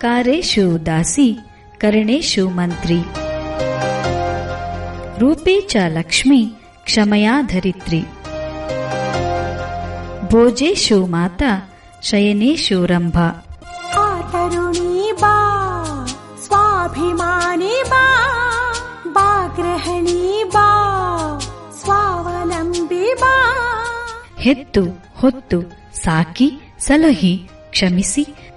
ಕಾರೇಶು ದಾಸಿ ಕರ್ಣೇಶು ಮಂತ್ರಿ. ರೂಪೇ ಚ ಲಕ್ಷ್ಮಿ ಕ್ಷಮಯಾ ಧರಿತ್ರಿ. ಭೋಜೇಶು ಮಾತಾ ಶಯನೇಶು ರಂಭಾ. ತರುಣಿ ಬಾ ಸ್ವಾಭಿಮಾನಿ ಬಾ ಬಾ ಗೃಹಿಣಿ ಬಾ ಸ್ವಾವಲಂಬಿ ಬಾ. ಹೆತ್ತು ಹೊತ್ತು ಸಾಕಿ ಸಲಹಿ ಕ್ಷಮಿಸಿ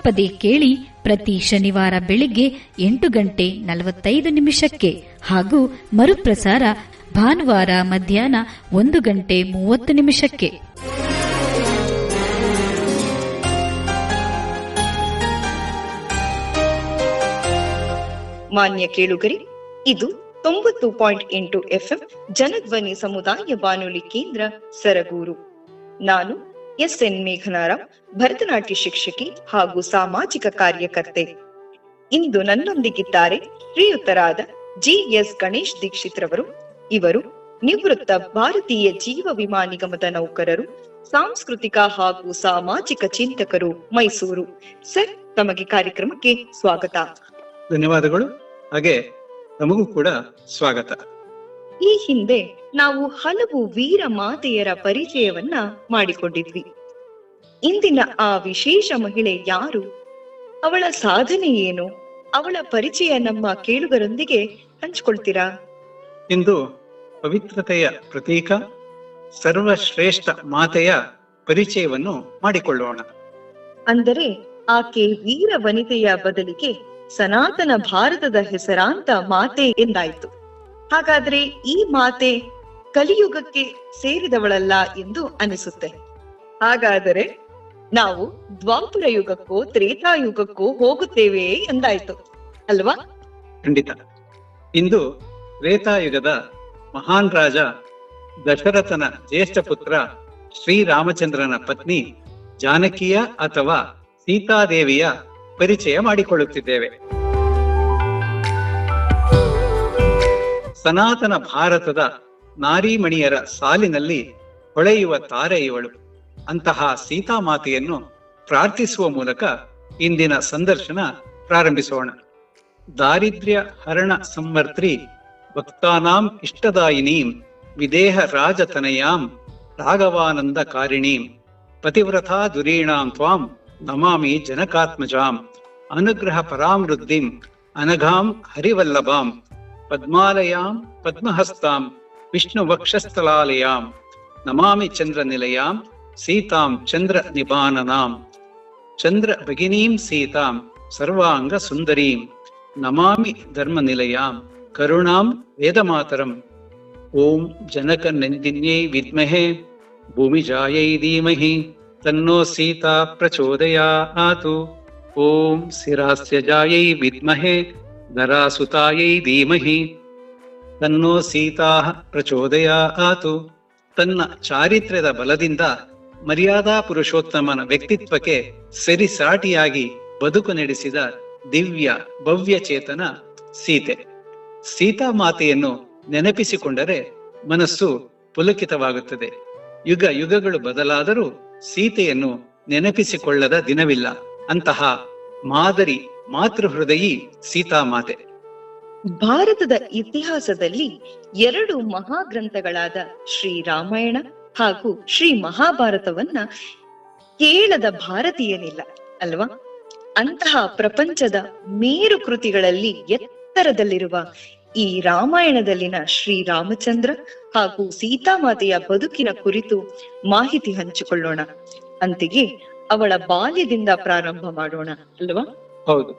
ತಪ್ಪದೆ ಕೇಳಿ ಪ್ರತಿ ಶನಿವಾರ ಬೆಳಿಗ್ಗೆ ಎಂಟು ಗಂಟೆ ನಲವತ್ತೈದು ನಿಮಿಷಕ್ಕೆ ಹಾಗೂ ಮರುಪ್ರಸಾರ ಭಾನುವಾರ ಮಧ್ಯಾಹ್ನ ಒಂದು ಗಂಟೆ ಮೂವತ್ತು ನಿಮಿಷಕ್ಕೆ. ಮಾನ್ಯ ಕೇಳುಗರಿ, ಇದು ತೊಂಬತ್ತು ಪಾಯಿಂಟ್ ಎಂಟು ಎಫ್ಎಂ ಜನಧ್ವನಿ ಸಮುದಾಯ ಬಾನುಲಿ ಕೇಂದ್ರ ಸರಗೂರು. ನಾನು ಎಸ್ ಎನ್ ಮೇಘನಾರಾಮ್ ಭರತನಾಟ್ಯ ಶಿಕ್ಷಕಿ ಹಾಗೂ ಸಾಮಾಜಿಕ ಕಾರ್ಯಕರ್ತೆ. ಇಂದು ನನ್ನೊಂದಿಗಿದ್ದಾರೆ ಶ್ರೀಯುತರಾದ ಜಿ ಎಸ್ ಗಣೇಶ್ ದೀಕ್ಷಿತ್ ರವರು ಇವರು ನಿವೃತ್ತ ಭಾರತೀಯ ಜೀವ ವಿಮಾ ನಿಗಮದ ನೌಕರರು ಸಾಂಸ್ಕೃತಿಕ ಹಾಗೂ ಸಾಮಾಜಿಕ ಚಿಂತಕರು ಮೈಸೂರು. ಸರ್ ತಮಗೆ ಕಾರ್ಯಕ್ರಮಕ್ಕೆ ಸ್ವಾಗತ. ಧನ್ಯವಾದಗಳು. ಹಾಗೆ ನಮಗೂ ಕೂಡ ಸ್ವಾಗತ. ಈ ಹಿಂದೆ ನಾವು ಹಲವು ವೀರ ಮಾತೆಯರ ಪರಿಚಯವನ್ನ ಮಾಡಿಕೊಂಡಿದ್ವಿ. ಇಂದಿನ ಆ ವಿಶೇಷ ಮಹಿಳೆ ಯಾರು? ಅವಳ ಸಾಧನೆ ಏನು? ಅವಳ ಪರಿಚಯ ನಮ್ಮ ಕೇಳುಗರೊಂದಿಗೆ ಹಂಚಿಕೊಳ್ತೀರಾ? ಇಂದು ಪವಿತ್ರತೆಯ ಪ್ರತೀಕ ಸರ್ವಶ್ರೇಷ್ಠ ಮಾತೆಯ ಪರಿಚಯವನ್ನು ಮಾಡಿಕೊಳ್ಳೋಣ. ಅಂದರೆ ಆಕೆ ವೀರ ವನಿತೆಯ ಬದಲಿಗೆ ಸನಾತನ ಭಾರತದ ಹೆಸರಾಂತ ಮಾತೆ ಎಂದಾಯಿತು. ಹಾಗಾದ್ರೆ ಈ ಮಾತೆ ಕಲಿಯುಗಕ್ಕೆ ಸೇರಿದವಳಲ್ಲ ಎಂದು ಅನಿಸುತ್ತೆ. ಹಾಗಾದರೆ ನಾವು ದ್ವಾಪರ ಯುಗಕ್ಕೂ ತ್ರೇತಾಯುಗಕ್ಕೂ ಹೋಗುತ್ತೇವೆ ಎಂದಾಯ್ತು, ಅಲ್ವಾ? ಖಂಡಿತ. ಇಂದು ತ್ರೇತಾಯುಗದ ಮಹಾನ್ ರಾಜ, ದಶರಥನ ಜ್ಯೇಷ್ಠ ಪುತ್ರ ಶ್ರೀರಾಮಚಂದ್ರನ ಪತ್ನಿ ಜಾನಕಿಯ ಅಥವಾ ಸೀತಾದೇವಿಯ ಪರಿಚಯ ಮಾಡಿಕೊಳ್ಳುತ್ತಿದ್ದೇವೆ. ಸನಾತನ ಭಾರತದ ನಾರೀಮಣಿಯರ ಸಾಲಿನಲ್ಲಿ ಹೊಳೆಯುವ ತಾರೆ ಇವಳು. ಅಂತಹ ಸೀತಾಮಾತೆಯನ್ನು ಪ್ರಾರ್ಥಿಸುವ ಮೂಲಕ ಇಂದಿನ ಸಂದರ್ಶನ ಪ್ರಾರಂಭಿಸೋಣ. ದಾರಿದ್ರ್ಯ ಹರಣ ಸಂವರ್ತ್ರಿ ಭಕ್ತಾನಾಂ ಇಷ್ಟದಾಯಿನೀಂ ವಿದೇಹ ರಾಜತನಯಾಂ ರಾಘವಾನಂದ ಕಾರಿಣೀಂ ಪತಿವ್ರತಾ ದುರೀಣಾಂ ತ್ವಾಂ ನಮಾಮಿ ಜನಕಾತ್ಮಜಾಂ ಅನುಗ್ರಹ ಪರಾಮೃದ್ಧಿಂ ಅನಘಾಂ ಹರಿವಲ್ಲಭಾಂ ಪದ್ಮಾಲಯಾಂ ಪದ್ಮಹಸ್ತಾಂ विष्णुवक्षस्थलालयां नमामि चन्द्रनिलयां सीतां चन्द्रनिबाननां चन्द्रभगिनीं सीतां सर्वाङ्गसुन्दरीं नमामि धर्मनिलयां करुणां वेदमातरम्। ॐ जनकनन्दिन्यै विद्महे भूमिजायै धीमहि तन्नो सीता प्रचोदयातु। ॐ शिरास्यजायै विद्महे नरासुतायै धीमहि ತನ್ನೋ ಸೀತಾ ಪ್ರಚೋದಯಾತು. ತನ್ನ ಚಾರಿತ್ರ್ಯದ ಬಲದಿಂದ ಮರ್ಯಾದಾ ಪುರುಷೋತ್ತಮನ ವ್ಯಕ್ತಿತ್ವಕ್ಕೆ ಸರಿಸಾಟಿಯಾಗಿ ಬದುಕು ನಡೆಸಿದ ದಿವ್ಯ ಭವ್ಯ ಚೇತನ ಸೀತೆ. ಸೀತಾ ಮಾತೆಯನ್ನು ನೆನಪಿಸಿಕೊಂಡರೆ ಮನಸ್ಸು ಪುಲಕಿತವಾಗುತ್ತದೆ. ಯುಗ ಯುಗಗಳು ಬದಲಾದರೂ ಸೀತೆಯನ್ನು ನೆನಪಿಸಿಕೊಳ್ಳದ ದಿನವಿಲ್ಲ. ಅಂತಹ ಮಾದರಿ ಮಾತೃಹೃದಯಿ ಸೀತಾಮಾತೆ ಭಾರತದ ಇತಿಹಾಸದಲ್ಲಿ ಎರಡು ಮಹಾಗ್ರಂಥಗಳಾದ ಶ್ರೀ ರಾಮಾಯಣ ಹಾಗೂ ಶ್ರೀ ಮಹಾಭಾರತವನ್ನ ಕೇಳದ ಭಾರತೀಯನಿಲ್ಲ, ಅಲ್ವಾ? ಅಂತಹ ಪ್ರಪಂಚದ ಮೇರು ಕೃತಿಗಳಲ್ಲಿ ಎತ್ತರದಲ್ಲಿರುವ ಈ ರಾಮಾಯಣದಲ್ಲಿನ ಶ್ರೀ ರಾಮಚಂದ್ರ ಹಾಗೂ ಸೀತಾಮಾತೆಯ ಬದುಕಿನ ಕುರಿತು ಮಾಹಿತಿ ಹಂಚಿಕೊಳ್ಳೋಣ. ಅಂತೆಯೇ ಅವಳ ಬಾಲ್ಯದಿಂದ ಪ್ರಾರಂಭ ಮಾಡೋಣ, ಅಲ್ವಾ? ಹೌದು.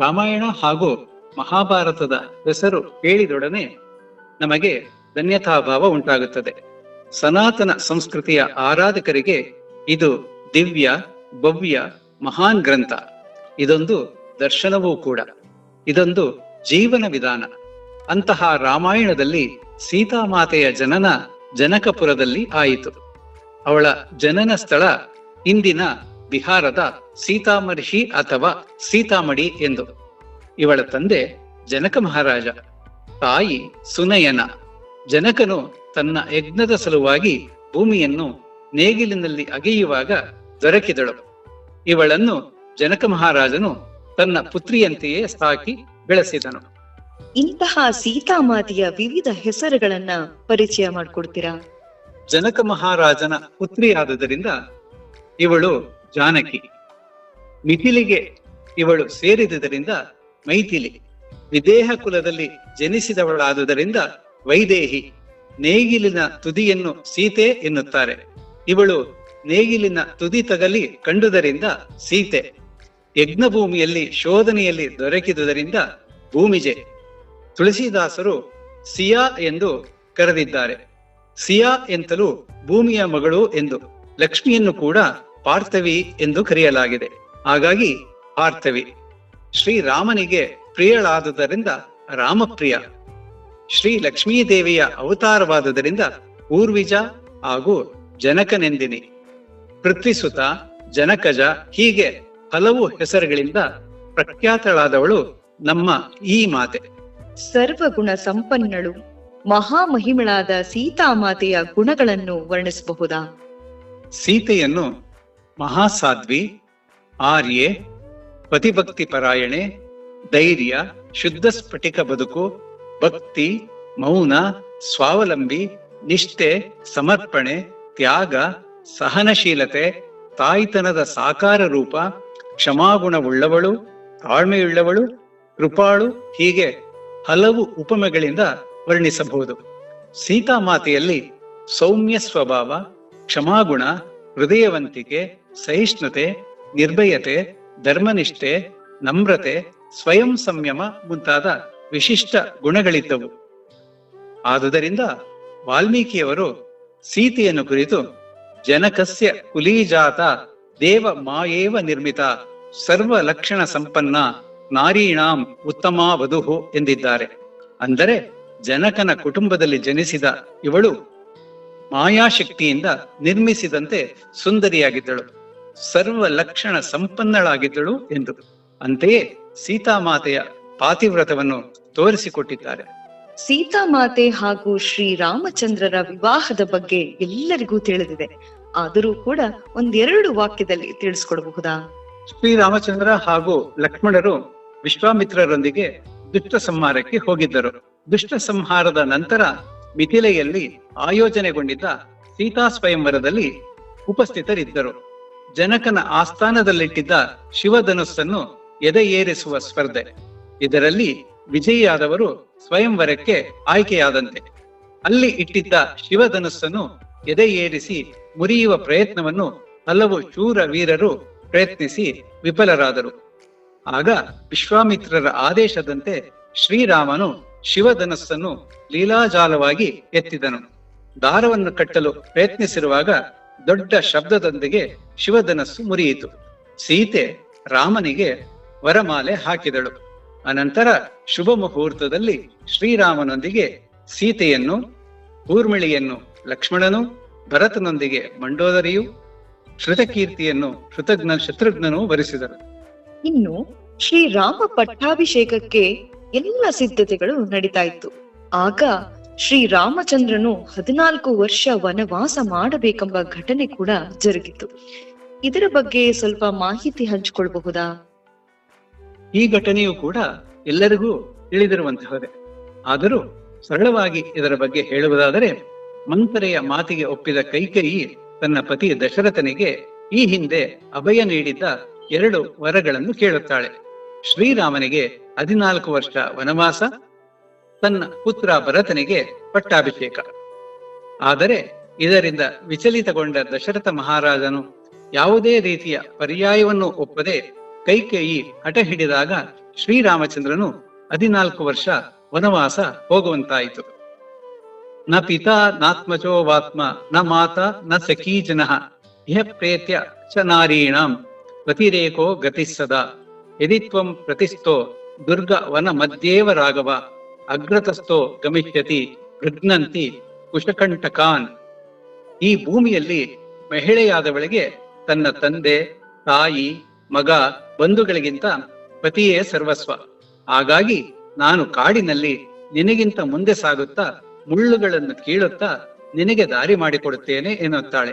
ರಾಮಾಯಣ ಹಾಗೂ ಮಹಾಭಾರತದ ಹೆಸರು ಕೇಳಿದೊಡನೆ ನಮಗೆ ಧನ್ಯತಾಭಾವ ಉಂಟಾಗುತ್ತದೆ. ಸನಾತನ ಸಂಸ್ಕೃತಿಯ ಆರಾಧಕರಿಗೆ ಇದು ದಿವ್ಯ, ಭವ್ಯ, ಮಹಾನ್ ಗ್ರಂಥ. ಇದೊಂದು ದರ್ಶನವೂ ಕೂಡ. ಇದೊಂದು ಜೀವನ ವಿಧಾನ. ಅಂತಹ ರಾಮಾಯಣದಲ್ಲಿ ಸೀತಾಮಾತೆಯ ಜನನ ಜನಕಪುರದಲ್ಲಿ ಆಯಿತು. ಅವಳ ಜನನ ಸ್ಥಳ ಇಂದಿನ ಬಿಹಾರದ ಸೀತಾಮರ್ಹಿ ಅಥವಾ ಸೀತಾಮಡಿ ಎಂದು. ಇವಳ ತಂದೆ ಜನಕ ಮಹಾರಾಜ ತಾಯಿ ಸುನಯನ. ಜನಕನು ತನ್ನ ಯಜ್ಞದ ಸಲುವಾಗಿ ಭೂಮಿಯನ್ನು ನೇಗಿಲಿನಲ್ಲಿ ಅಗೆಯುವಾಗ ದೊರಕಿದಳು. ಇವಳನ್ನು ಜನಕ ಮಹಾರಾಜನು ತನ್ನ ಪುತ್ರಿಯಂತೆಯೇ ಸಾಕಿ ಬೆಳೆಸಿದನು. ಇಂತಹ ಸೀತಾಮಾತೆಯ ವಿವಿಧ ಹೆಸರುಗಳನ್ನ ಪರಿಚಯ ಮಾಡಿಕೊಡ್ತೀರಾ? ಜನಕ ಮಹಾರಾಜನ ಪುತ್ರಿಯಾದುದರಿಂದ ಇವಳು ಜಾನಕಿ. ಮಿಥಿಲಿಗೆ ಇವಳು ಸೇರಿದುದರಿಂದ ಮೈಥಿಲಿ ವಿದೇಹ ಕುಲದಲ್ಲಿ ಜನಿಸಿದವಳಾದುದರಿಂದ ವೈದೇಹಿ ನೇಗಿಲಿನ ತುದಿಯನ್ನು ಸೀತೆ ಎನ್ನುತ್ತಾರೆ. ಇವಳು ನೇಗಿಲಿನ ತುದಿ ತಗಲಿ ಕಂಡುದರಿಂದ ಸೀತೆ. ಯಜ್ಞಭೂಮಿಯಲ್ಲಿ ಶೋಧನೆಯಲ್ಲಿ ದೊರಕಿದುದರಿಂದ ಭೂಮಿಜೆ. ತುಳಸಿದಾಸರು ಸಿಯಾ ಎಂದು ಕರೆದಿದ್ದಾರೆ. ಸಿಯಾ ಎಂತಲೂ ಭೂಮಿಯ ಮಗಳು ಎಂದು, ಲಕ್ಷ್ಮಿಯನ್ನು ಕೂಡ ಪಾರ್ಥವಿ ಎಂದು ಕರೆಯಲಾಗಿದೆ. ಹಾಗಾಗಿ ಪಾರ್ಥವಿ. ಶ್ರೀರಾಮನಿಗೆ ಪ್ರಿಯಳಾದುದರಿಂದ ರಾಮಪ್ರಿಯ. ಶ್ರೀ ಲಕ್ಷ್ಮೀದೇವಿಯ ಅವತಾರವಾದುದರಿಂದ ಊರ್ವಿಜ ಹಾಗೂ ಜನಕನೆಂದಿನಿ. ಪೃಥ್ವಿಸುತ ಜನಕಜ ಹೀಗೆ ಹಲವು ಹೆಸರುಗಳಿಂದ ಪ್ರಖ್ಯಾತಳಾದವಳು ನಮ್ಮ ಈ ಮಾತೆ. ಸರ್ವಗುಣ ಸಂಪನ್ನಳು ಮಹಾಮಹಿಮಳಾದ ಸೀತಾಮಾತೆಯ ಗುಣಗಳನ್ನು ವರ್ಣಿಸಬಹುದಾ? ಸೀತೆಯನ್ನು ಮಹಾಸಾಧ್ವಿ ಆರ್ಯೆ ಪತಿಭಕ್ತಿ ಪರಾಯಣೆ ಧೈರ್ಯ, ಶುದ್ಧ ಸ್ಫಟಿಕ ಬದುಕು, ಭಕ್ತಿ, ಮೌನ, ಸ್ವಾವಲಂಬಿ, ನಿಷ್ಠೆ, ಸಮರ್ಪಣೆ, ತ್ಯಾಗ, ಸಹನಶೀಲತೆ, ತಾಯ್ತನದ ಸಾಕಾರ ರೂಪ, ಕ್ಷಮಾಗುಣವುಳ್ಳವಳು, ತಾಳ್ಮೆಯುಳ್ಳವಳು, ಕೃಪಾಳು, ಹೀಗೆ ಹಲವು ಉಪಮೆಗಳಿಂದ ವರ್ಣಿಸಬಹುದು. ಸೀತಾಮಾತೆಯಲ್ಲಿ ಸೌಮ್ಯ ಸ್ವಭಾವ, ಕ್ಷಮಾಗುಣ, ಹೃದಯವಂತಿಕೆ, ಸಹಿಷ್ಣುತೆ, ನಿರ್ಭಯತೆ ಧರ್ಮನಿಷ್ಠೆ, ನಮ್ರತೆ, ಸ್ವಯಂ ಸಂಯಮ ಮುಂತಾದ ವಿಶಿಷ್ಟ ಗುಣಗಳಿದ್ದವು. ಆದುದರಿಂದ ವಾಲ್ಮೀಕಿಯವರು ಸೀತೆಯನ್ನು ಕುರಿತು ಜನಕಸ್ಯ ಕುಲೀಜಾತ ದೇವ ಮಾಯೇವ ನಿರ್ಮಿತ ಸರ್ವ ಲಕ್ಷಣ ಸಂಪನ್ನ ನಾರೀಣಾಂ ಉತ್ತಮ ವಧುಹು ಎಂದಿದ್ದಾರೆ. ಅಂದರೆ ಜನಕನ ಕುಟುಂಬದಲ್ಲಿ ಜನಿಸಿದ ಇವಳು ಮಾಯಾಶಕ್ತಿಯಿಂದ ನಿರ್ಮಿಸಿದಂತೆ ಸುಂದರಿಯಾಗಿದ್ದಳು. ಸರ್ವ ಲಕ್ಷಣ ಸಂಪನ್ನಳಾಗಿದ್ದಳು ಎಂದು. ಅಂತೆಯೇ ಸೀತಾಮಾತೆಯ ಪಾತಿವ್ರತವನ್ನು ತೋರಿಸಿಕೊಟ್ಟಿದ್ದಾರೆ. ಸೀತಾಮಾತೆ ಹಾಗೂ ಶ್ರೀರಾಮಚಂದ್ರರ ವಿವಾಹದ ಬಗ್ಗೆ ಎಲ್ಲರಿಗೂ ತಿಳಿದಿದೆ. ಆದರೂ ಕೂಡ ಒಂದೆರಡು ವಾಕ್ಯದಲ್ಲಿ ತಿಳಿಸ್ಕೊಡಬಹುದಾ? ಶ್ರೀರಾಮಚಂದ್ರ ಹಾಗೂ ಲಕ್ಷ್ಮಣರು ವಿಶ್ವಾಮಿತ್ರರೊಂದಿಗೆ ದುಷ್ಟ ಸಂಹಾರಕ್ಕೆ ಹೋಗಿದ್ದರು. ದುಷ್ಟ ಸಂಹಾರದ ನಂತರ ಮಿಥಿಲೆಯಲ್ಲಿ ಆಯೋಜನೆಗೊಂಡಿದ್ದ ಸೀತಾ ಸ್ವಯಂವರದಲ್ಲಿ ಉಪಸ್ಥಿತರಿದ್ದರು. ಜನಕನ ಆಸ್ಥಾನದಲ್ಲಿಟ್ಟಿದ್ದ ಶಿವಧನುಸ್ಸನ್ನು ಎದೆ ಏರಿಸುವ ಸ್ಪರ್ಧೆ. ಇದರಲ್ಲಿ ವಿಜಯಿಯಾದವರು ಸ್ವಯಂವರಕ್ಕೆ ಆಯ್ಕೆಯಾದಂತೆ. ಅಲ್ಲಿ ಇಟ್ಟಿದ್ದ ಶಿವಧನುಸ್ಸನ್ನು ಎದೆ ಏರಿಸಿ ಮುರಿಯುವ ಪ್ರಯತ್ನವನ್ನು ಹಲವು ಶೂರ ವೀರರು ಪ್ರಯತ್ನಿಸಿ ವಿಫಲರಾದರು. ಆಗ ವಿಶ್ವಾಮಿತ್ರರ ಆದೇಶದಂತೆ ಶ್ರೀರಾಮನು ಶಿವಧನಸ್ಸನ್ನು ಲೀಲಾಜಾಲವಾಗಿ ಎತ್ತಿದನು. ದಾರವನ್ನು ಕಟ್ಟಲು ಪ್ರಯತ್ನಿಸಿರುವಾಗ ದೊಡ್ಡ ಶಬ್ದದೊಂದಿಗೆ ಶಿವಧನಸ್ಸು ಮುರಿಯಿತು. ಸೀತೆ ರಾಮನಿಗೆ ವರಮಾಲೆ ಹಾಕಿದಳು. ಅನಂತರ ಶುಭ ಮುಹೂರ್ತದಲ್ಲಿ ಶ್ರೀರಾಮನೊಂದಿಗೆ ಸೀತೆಯನ್ನು, ಊರ್ಮಿಳಿಯನ್ನು ಲಕ್ಷ್ಮಣನು, ಭರತನೊಂದಿಗೆ ಮಂಡೋದರಿಯು, ಶ್ರುತಕೀರ್ತಿಯನ್ನು ಶೃತಜ್ಞ ಶತ್ರುಘ್ನನು ವರಿಸಿದರು. ಇನ್ನು ಶ್ರೀರಾಮ ಪಟ್ಟಾಭಿಷೇಕಕ್ಕೆ ಎಲ್ಲ ಸಿದ್ಧತೆಗಳು ನಡೀತಾ ಇತ್ತು. ಆಗ ಶ್ರೀರಾಮಚಂದ್ರನು ಹದಿನಾಲ್ಕು ವರ್ಷ ವನವಾಸ ಮಾಡಬೇಕೆಂಬ ಘಟನೆ ಕೂಡ ಜರುಗಿತು. ಇದರ ಬಗ್ಗೆ ಸ್ವಲ್ಪ ಮಾಹಿತಿ ಹಂಚಿಕೊಳ್ಳಬಹುದಾ ಈ ಘಟನೆಯು ಕೂಡ ಎಲ್ಲರಿಗೂ ತಿಳಿದಿರುವಂತಹದೇ. ಆದರೂ ಸರಳವಾಗಿ ಇದರ ಬಗ್ಗೆ ಹೇಳುವುದಾದರೆ ಮಂಥರೆಯ ಮಾತಿಗೆ ಒಪ್ಪಿದ ಕೈಕೇಯಿ ತನ್ನ ಪತಿ ದಶರಥನಿಗೆ ಈ ಹಿಂದೆ ಅಭಯ ನೀಡಿದ್ದ ಎರಡು ವರಗಳನ್ನು ಕೇಳುತ್ತಾಳೆ. ಶ್ರೀರಾಮನಿಗೆ ಹದಿನಾಲ್ಕು ವರ್ಷ ವನವಾಸ ತನ್ನ ಪುತ್ರ ಭರತನಿಗೆ ಪಟ್ಟಾಭಿಷೇಕ. ಆದರೆ ಇದರಿಂದ ವಿಚಲಿತಗೊಂಡ ದಶರಥ ಮಹಾರಾಜನು ಯಾವುದೇ ರೀತಿಯ ಪರ್ಯಾಯವನ್ನು ಒಪ್ಪದೆ ಕೈಕೇಯಿ ಹಠ ಹಿಡಿದಾಗ ಶ್ರೀರಾಮಚಂದ್ರನು ಹದಿನಾಲ್ಕು ವರ್ಷ ವನವಾಸ ಹೋಗುವಂತಾಯಿತು. ನ ಪಿತಾ ನಾತ್ಮಚೋ ವಾತ್ಮ, ನ ಮಾತಾ ನ ಸಖೀ ಜನಃ, ಇಹ ಪ್ರೇತ್ಯ ಚ ನಾರೀಣಾಂ, ಪ್ರತಿರೇಕೋ ಗತಿಸದ ಯದಿ ತ್ವಂ ಪ್ರತಿಸ್ಥೋ ದುರ್ಗ ವನ ಮಧ್ಯೇವ ರಾಘವ ಅಗ್ರತಸ್ಥೋ ಗಮಿಷ್ಯತಿ ಪ್ರಜ್ಞಂತಿ ಕುಶಕಂಠಕಾನ್. ಈ ಭೂಮಿಯಲ್ಲಿ ಮಹಿಳೆಯಾದವಳಿಗೆ ತನ್ನ ತಂದೆ, ತಾಯಿ, ಮಗ ಬಂಧುಗಳಿಗಿಂತ ಪತಿಯೇ ಸರ್ವಸ್ವ. ಹಾಗಾಗಿ ನಾನು ಕಾಡಿನಲ್ಲಿ ನಿನಗಿಂತ ಮುಂದೆ ಸಾಗುತ್ತಾ ಮುಳ್ಳುಗಳನ್ನು ಕೀಳುತ್ತಾ ನಿನಗೆ ದಾರಿ ಮಾಡಿಕೊಡುತ್ತೇನೆ ಎನ್ನುತ್ತಾಳೆ.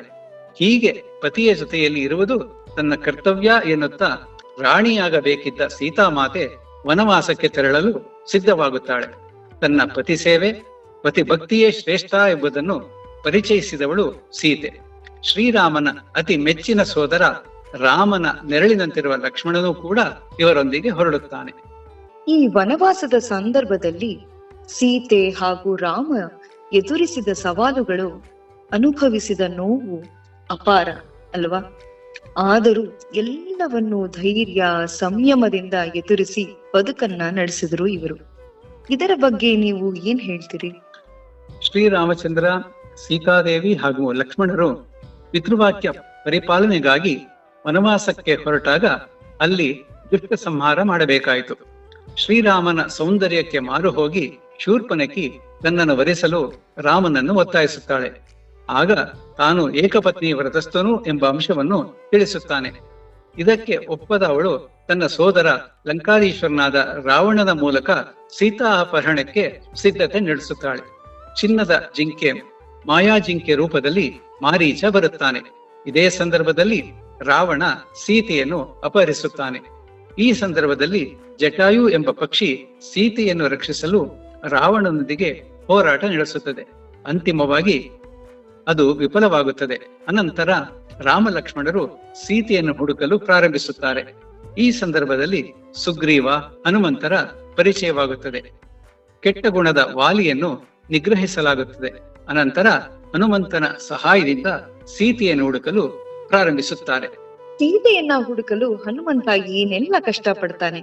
ಹೀಗೆ ಪತಿಯ ಜೊತೆಯಲ್ಲಿ ಇರುವುದು ತನ್ನ ಕರ್ತವ್ಯ ಎನ್ನುತ್ತಾ ರಾಣಿಯಾಗಬೇಕಿದ್ದ ಸೀತಾಮಾತೆ ವನವಾಸಕ್ಕೆ ತೆರಳಲು ಸಿದ್ಧವಾಗುತ್ತಾಳೆ. ತನ್ನ ಪತಿ ಸೇವೆ, ಪತಿ ಭಕ್ತಿಯೇ ಶ್ರೇಷ್ಠ ಎಂಬುದನ್ನು ಪರಿಚಯಿಸಿದವಳು ಸೀತೆ. ಶ್ರೀರಾಮನ ಅತಿ ಮೆಚ್ಚಿನ ಸೋದರ ರಾಮನ ನೆರಳಿನಂತಿರುವ ಲಕ್ಷ್ಮಣನೂ ಕೂಡ ಇವರೊಂದಿಗೆ ಹೊರಡುತ್ತಾನೆ. ಈ ವನವಾಸದ ಸಂದರ್ಭದಲ್ಲಿ ಸೀತೆ ಹಾಗೂ ರಾಮ ಎದುರಿಸಿದ ಸವಾಲುಗಳು ಅನುಭವಿಸಿದ ನೋವು ಅಪಾರ, ಅಲ್ವಾ? ಆದರೂ ಎಲ್ಲವನ್ನೂ ಧೈರ್ಯ, ಸಂಯಮದಿಂದ ಎದುರಿಸಿ ಬದುಕನ್ನ ನಡೆಸಿದರು ಇವರು. ಇದರ ಬಗ್ಗೆ ನೀವು ಏನ್ ಹೇಳ್ತೀರಿ? ಶ್ರೀರಾಮಚಂದ್ರ, ಸೀತಾದೇವಿ ಹಾಗೂ ಲಕ್ಷ್ಮಣರು ಪಿತೃವಾಕ್ಯ ಪರಿಪಾಲನೆಗಾಗಿ ವನವಾಸಕ್ಕೆ ಹೊರಟಾಗ ಅಲ್ಲಿ ದುಷ್ಟ ಸಂಹಾರ ಮಾಡಬೇಕಾಯಿತು. ಶ್ರೀರಾಮನ ಸೌಂದರ್ಯಕ್ಕೆ ಮಾರು ಹೋಗಿ ಶೂರ್ಪನಕಿ ತನ್ನನ್ನು ವರಿಸಲು ರಾಮನನ್ನು ಒತ್ತಾಯಿಸುತ್ತಾಳೆ. ಆಗ ತಾನು ಏಕಪತ್ನಿ ವ್ರತಸ್ಥನು ಎಂಬ ಅಂಶವನ್ನು ತಿಳಿಸುತ್ತಾನೆ. ಇದಕ್ಕೆ ಒಪ್ಪದ ಅವಳು ತನ್ನ ಸೋದರ ಲಂಕಾರೀಶ್ವರನಾದ ರಾವಣನ ಮೂಲಕ ಸೀತಾ ಅಪಹರಣಕ್ಕೆ ಸಿದ್ಧತೆ ನಡೆಸುತ್ತಾಳೆ. ಚಿನ್ನದ ಜಿಂಕೆ, ಮಾಯಾ ಜಿಂಕೆ ರೂಪದಲ್ಲಿ ಮಾರೀಚ ಬರುತ್ತಾನೆ. ಇದೇ ಸಂದರ್ಭದಲ್ಲಿ ರಾವಣ ಸೀತೆಯನ್ನು ಅಪಹರಿಸುತ್ತಾನೆ. ಈ ಸಂದರ್ಭದಲ್ಲಿ ಜಟಾಯು ಎಂಬ ಪಕ್ಷಿ ಸೀತೆಯನ್ನು ರಕ್ಷಿಸಲು ರಾವಣನೊಂದಿಗೆ ಹೋರಾಟ ನಡೆಸುತ್ತದೆ. ಅಂತಿಮವಾಗಿ ಅದು ವಿಫಲವಾಗುತ್ತದೆ. ಅನಂತರ ರಾಮ ಲಕ್ಷ್ಮಣರು ಸೀತೆಯನ್ನು ಹುಡುಕಲು ಪ್ರಾರಂಭಿಸುತ್ತಾರೆ. ಈ ಸಂದರ್ಭದಲ್ಲಿ ಸುಗ್ರೀವ, ಹನುಮಂತರ ಪರಿಚಯವಾಗುತ್ತದೆ. ಕೆಟ್ಟ ಗುಣದ ವಾಲಿಯನ್ನು ನಿಗ್ರಹಿಸಲಾಗುತ್ತದೆ. ಅನಂತರ ಹನುಮಂತನ ಸಹಾಯದಿಂದ ಸೀತೆಯನ್ನು ಹುಡುಕಲು ಪ್ರಾರಂಭಿಸುತ್ತಾರೆ. ಸೀತೆಯನ್ನ ಹುಡುಕಲು ಹನುಮಂತ ಏನೆಲ್ಲ ಕಷ್ಟಪಡ್ತಾನೆ?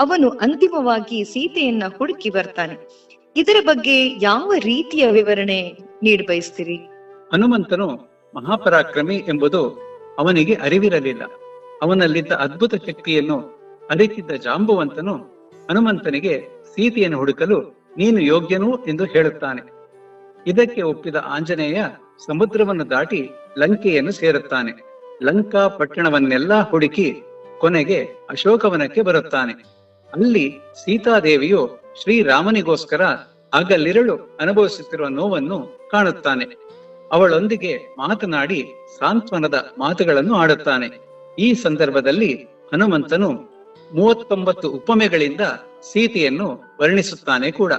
ಅವನು ಅಂತಿಮವಾಗಿ ಸೀತೆಯನ್ನ ಹುಡುಕಿ ಬರ್ತಾನೆ. ಇದರ ಬಗ್ಗೆ ಯಾವ ರೀತಿಯ ವಿವರಣೆ ನೀಡ ಬಯಸ್ತೀರಿ? ಹನುಮಂತನು ಮಹಾಪರಾಕ್ರಮಿ ಎಂಬುದು ಅವನಿಗೆ ಅರಿವಿರಲಿಲ್ಲ. ಅವನಲ್ಲಿದ್ದ ಅದ್ಭುತ ಶಕ್ತಿಯನ್ನು ಅರಿತಿದ್ದ ಜಾಂಬುವಂತನು ಹನುಮಂತನಿಗೆ ಸೀತೆಯನ್ನು ಹುಡುಕಲು ನೀನು ಯೋಗ್ಯನು ಎಂದು ಹೇಳುತ್ತಾನೆ. ಇದಕ್ಕೆ ಒಪ್ಪಿದ ಆಂಜನೇಯ ಸಮುದ್ರವನ್ನು ದಾಟಿ ಲಂಕೆಯನ್ನು ಸೇರುತ್ತಾನೆ. ಲಂಕಾ ಪಟ್ಟಣವನ್ನೆಲ್ಲಾ ಹುಡುಕಿ ಕೊನೆಗೆ ಅಶೋಕವನಕ್ಕೆ ಬರುತ್ತಾನೆ. ಅಲ್ಲಿ ಸೀತಾದೇವಿಯು ಶ್ರೀರಾಮನಿಗೋಸ್ಕರ ಹಗಲಿರುಳು ಅನುಭವಿಸುತ್ತಿರುವ ನೋವನ್ನು ಕಾಣುತ್ತಾನೆ. ಅವಳೊಂದಿಗೆ ಮಾತನಾಡಿ ಸಾಂತ್ವನದ ಮಾತುಗಳನ್ನು ಆಡುತ್ತಾನೆ. ಈ ಸಂದರ್ಭದಲ್ಲಿ ಹನುಮಂತನು ಮೂವತ್ತೊಂಬತ್ತು ಉಪಮೆಗಳಿಂದ ಸೀತೆಯನ್ನು ವರ್ಣಿಸುತ್ತಾನೆ ಕೂಡ.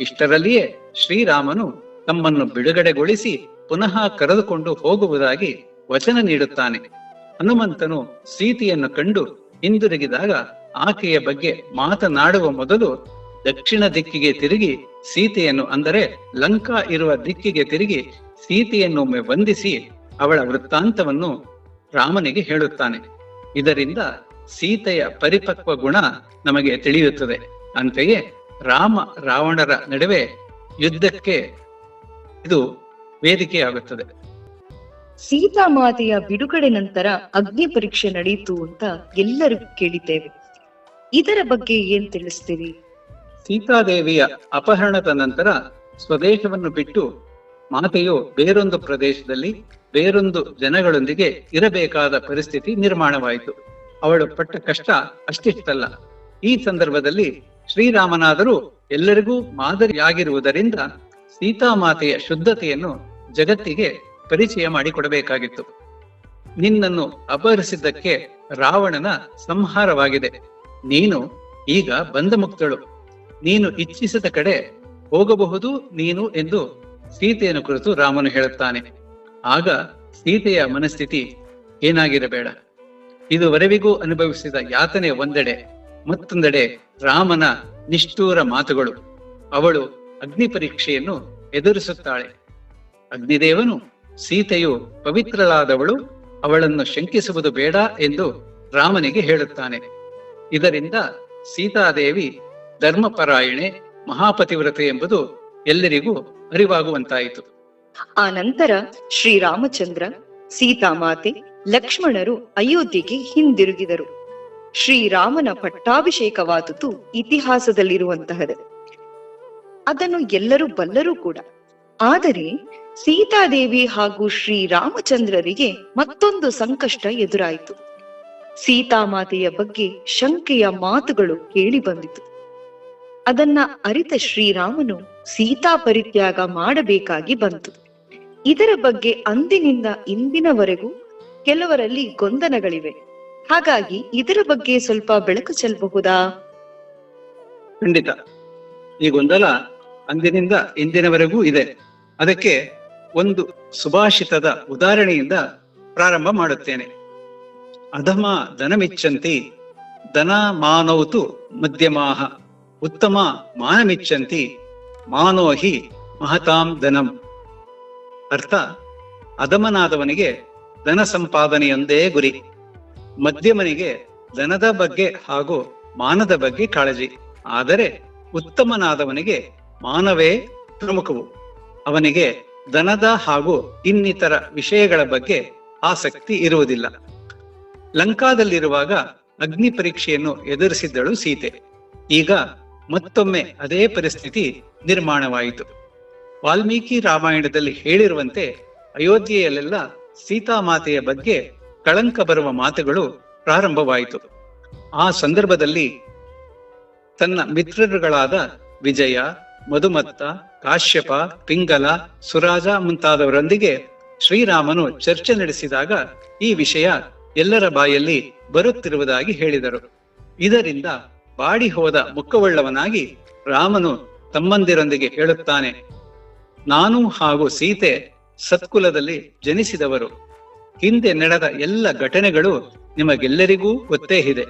ಇಷ್ಟರಲ್ಲಿಯೇ ಶ್ರೀರಾಮನು ತಮ್ಮನ್ನು ಬಿಡುಗಡೆಗೊಳಿಸಿ ಪುನಃ ಕರೆದುಕೊಂಡು ಹೋಗುವುದಾಗಿ ವಚನ ನೀಡುತ್ತಾನೆ. ಹನುಮಂತನು ಸೀತೆಯನ್ನು ಕಂಡು ಹಿಂದಿರುಗಿದಾಗ ಆಕೆಯ ಬಗ್ಗೆ ಮಾತನಾಡುವ ಮೊದಲು ದಕ್ಷಿಣ ದಿಕ್ಕಿಗೆ ತಿರುಗಿ ಸೀತೆಯನ್ನು ಅಂದರೆ ಲಂಕಾ ಇರುವ ದಿಕ್ಕಿಗೆ ತಿರುಗಿ ಸೀತೆಯನ್ನೊಮ್ಮೆ ವಂದಿಸಿ ಅವಳ ವೃತ್ತಾಂತವನ್ನು ರಾಮನಿಗೆ ಹೇಳುತ್ತಾನೆ. ಇದರಿಂದ ಸೀತೆಯ ಪರಿಪಕ್ವ ಗುಣ ನಮಗೆ ತಿಳಿಯುತ್ತದೆ. ಅಂತೆಯೇ ರಾಮ ರಾವಣರ ನಡುವೆ ಯುದ್ಧಕ್ಕೆ ಇದು ವೇದಿಕೆಯಾಗುತ್ತದೆ. ಸೀತಾಮಾತೆಯ ಬಿಡುಗಡೆ ನಂತರ ಅಗ್ನಿ ಪರೀಕ್ಷೆ ನಡೆಯಿತು ಅಂತ ಎಲ್ಲರಿಗೂ ಕೇಳಿದ್ದೇವೆ. ಇದರ ಬಗ್ಗೆ ಏನ್ ತಿಳಿಸ್ತೀರಿ? ಸೀತಾದೇವಿಯ ಅಪಹರಣದ ನಂತರ ಸ್ವದೇಶವನ್ನು ಬಿಟ್ಟು ಮಾತೆಯು ಬೇರೊಂದು ಪ್ರದೇಶದಲ್ಲಿ ಬೇರೊಂದು ಜನಗಳೊಂದಿಗೆ ಇರಬೇಕಾದ ಪರಿಸ್ಥಿತಿ ನಿರ್ಮಾಣವಾಯಿತು. ಅವಳು ಪಟ್ಟ ಕಷ್ಟ ಅಷ್ಟಿಷ್ಟಲ್ಲ ಈ ಸಂದರ್ಭದಲ್ಲಿ ಶ್ರೀರಾಮನಾದರೂ ಎಲ್ಲರಿಗೂ ಮಾದರಿಯಾಗಿರುವುದರಿಂದ ಸೀತಾಮಾತೆಯ ಶುದ್ಧತೆಯನ್ನು ಜಗತ್ತಿಗೆ ಪರಿಚಯ ಮಾಡಿಕೊಡಬೇಕಾಗಿತ್ತು. ನಿನ್ನನ್ನು ಅಪಹರಿಸಿದ್ದಕ್ಕೆ ರಾವಣನ ಸಂಹಾರವಾಗಿದೆ. ನೀನು ಈಗ ಬಂದ ಮುಕ್ತಳು ನೀನು ಇಚ್ಛಿಸಿದ ಕಡೆ ಹೋಗಬಹುದು ನೀನು ಎಂದು ಸೀತೆಯನ್ನು ಕುರಿತು ರಾಮನು ಹೇಳುತ್ತಾನೆ, ಆಗ ಸೀತೆಯ ಮನಸ್ಥಿತಿ ಏನಾಗಿರಬೇಡ. ಇದುವರೆವಿಗೂ ಅನುಭವಿಸಿದ ಯಾತನೆ ಒಂದೆಡೆ, ಮತ್ತೊಂದೆಡೆ ರಾಮನ ನಿಷ್ಠೂರ ಮಾತುಗಳು. ಅವಳು ಅಗ್ನಿ ಪರೀಕ್ಷೆಯನ್ನು ಎದುರಿಸುತ್ತಾಳೆ. ಅಗ್ನಿದೇವನು ಸೀತೆಯು ಪವಿತ್ರಳಾದವಳು, ಅವಳನ್ನು ಶಂಕಿಸುವುದು ಬೇಡ ಎಂದು ರಾಮನಿಗೆ ಹೇಳುತ್ತಾನೆ. ಇದರಿಂದ ಸೀತಾದೇವಿ ಧರ್ಮಪರಾಯಣೆ, ಮಹಾಪತಿವ್ರತೆ ಎಂಬುದು ಎಲ್ಲರಿಗೂ ಅರಿವಾಗುವಂತಾಯಿತು. ಆ ನಂತರ ಶ್ರೀರಾಮಚಂದ್ರ, ಸೀತಾಮಾತೆ, ಲಕ್ಷ್ಮಣರು ಅಯೋಧ್ಯೆಗೆ ಹಿಂದಿರುಗಿದರು. ಶ್ರೀರಾಮನ ಪಟ್ಟಾಭಿಷೇಕವಾದುದು ಇತಿಹಾಸದಲ್ಲಿರುವಂತಹದು. ಅದನ್ನು ಎಲ್ಲರೂ ಬಲ್ಲರೂ ಕೂಡ. ಆದರೆ ಸೀತಾದೇವಿ ಹಾಗೂ ಶ್ರೀರಾಮಚಂದ್ರರಿಗೆ ಮತ್ತೊಂದು ಸಂಕಷ್ಟ ಎದುರಾಯಿತು. ಸೀತಾಮಾತೆಯ ಬಗ್ಗೆ ಶಂಕೆಯ ಮಾತುಗಳು ಕೇಳಿ ಬಂದಿತು. ಅದನ್ನ ಅರಿತ ಶ್ರೀರಾಮನು ಸೀತಾ ಪರಿತ್ಯಾಗ ಮಾಡಬೇಕಾಗಿ ಬಂತು. ಇದರ ಬಗ್ಗೆ ಅಂದಿನಿಂದ ಇಂದಿನವರೆಗೂ ಕೆಲವರಲ್ಲಿ ಗೊಂದಲಗಳಿವೆ. ಹಾಗಾಗಿ ಇದರ ಬಗ್ಗೆ ಸ್ವಲ್ಪ ಬೆಳಕು ಚೆಲ್ಲಬಹುದಾ? ಖಂಡಿತ. ಈ ಗೊಂದಲ ಅಂದಿನಿಂದ ಇಂದಿನವರೆಗೂ ಇದೆ. ಅದಕ್ಕೆ ಒಂದು ಸುಭಾಷಿತದ ಉದಾಹರಣೆಯಿಂದ ಪ್ರಾರಂಭ ಮಾಡುತ್ತೇನೆ. ಅಧಮ ಧನಮಿಚ್ಚಂತಿ ಧನ ಮಾನವತು ಮಧ್ಯಮಾಹ. ಉತ್ತಮ ಮಾನಮಿಚ್ಚಂತಿ ಮಾನೋಹಿ ಮಹತಾಂ ಧನಂ. ಅರ್ಥ, ಅಧಮನಾದವನಿಗೆ ಧನ ಸಂಪಾದನೆಯೊಂದೇ ಗುರಿ. ಮಧ್ಯಮನಿಗೆ ಧನದ ಬಗ್ಗೆ ಹಾಗೂ ಮಾನದ ಬಗ್ಗೆ ಕಾಳಜಿ. ಆದರೆ ಉತ್ತಮನಾದವನಿಗೆ ಮಾನವೇ ಪ್ರಮುಖವು. ಅವನಿಗೆ ಧನದ ಹಾಗೂ ಇನ್ನಿತರ ವಿಷಯಗಳ ಬಗ್ಗೆ ಆಸಕ್ತಿ ಇರುವುದಿಲ್ಲ. ಲಂಕಾದಲ್ಲಿರುವಾಗ ಅಗ್ನಿ ಪರೀಕ್ಷೆಯನ್ನು ಎದುರಿಸಿದ್ದಳು ಸೀತೆ. ಈಗ ಮತ್ತೊಮ್ಮೆ ಅದೇ ಪರಿಸ್ಥಿತಿ ನಿರ್ಮಾಣವಾಯಿತು. ವಾಲ್ಮೀಕಿ ರಾಮಾಯಣದಲ್ಲಿ ಹೇಳಿರುವಂತೆ ಅಯೋಧ್ಯೆಯಲ್ಲೆಲ್ಲ ಸೀತಾಮಾತೆಯ ಬಗ್ಗೆ ಕಳಂಕ ಬರುವ ಮಾತುಗಳು ಪ್ರಾರಂಭವಾಯಿತು. ಆ ಸಂದರ್ಭದಲ್ಲಿ ತನ್ನ ಮಿತ್ರರುಗಳಾದ ವಿಜಯ, ಮಧುಮತ್ತ, ಕಾಶ್ಯಪ, ಪಿಂಗಲ, ಸುರಾಜ ಮುಂತಾದವರೊಂದಿಗೆ ಶ್ರೀರಾಮನು ಚರ್ಚೆ ನಡೆಸಿದಾಗ ಈ ವಿಷಯ ಎಲ್ಲರ ಬಾಯಲ್ಲಿ ಬರುತ್ತಿರುವುದಾಗಿ ಹೇಳಿದರು. ಇದರಿಂದ ಬಾಡಿ ಹೋದ ಮುಖವುಳ್ಳವನಾಗಿ ರಾಮನು ತಮ್ಮಂದಿರೊಂದಿಗೆ ಹೇಳುತ್ತಾನೆ, ನಾನು ಹಾಗೂ ಸೀತೆ ಸತ್ಕುಲದಲ್ಲಿ ಜನಿಸಿದವರು. ಹಿಂದೆ ನಡೆದ ಎಲ್ಲ ಘಟನೆಗಳು ನಿಮಗೆಲ್ಲರಿಗೂ ಗೊತ್ತೇ ಇದೆ.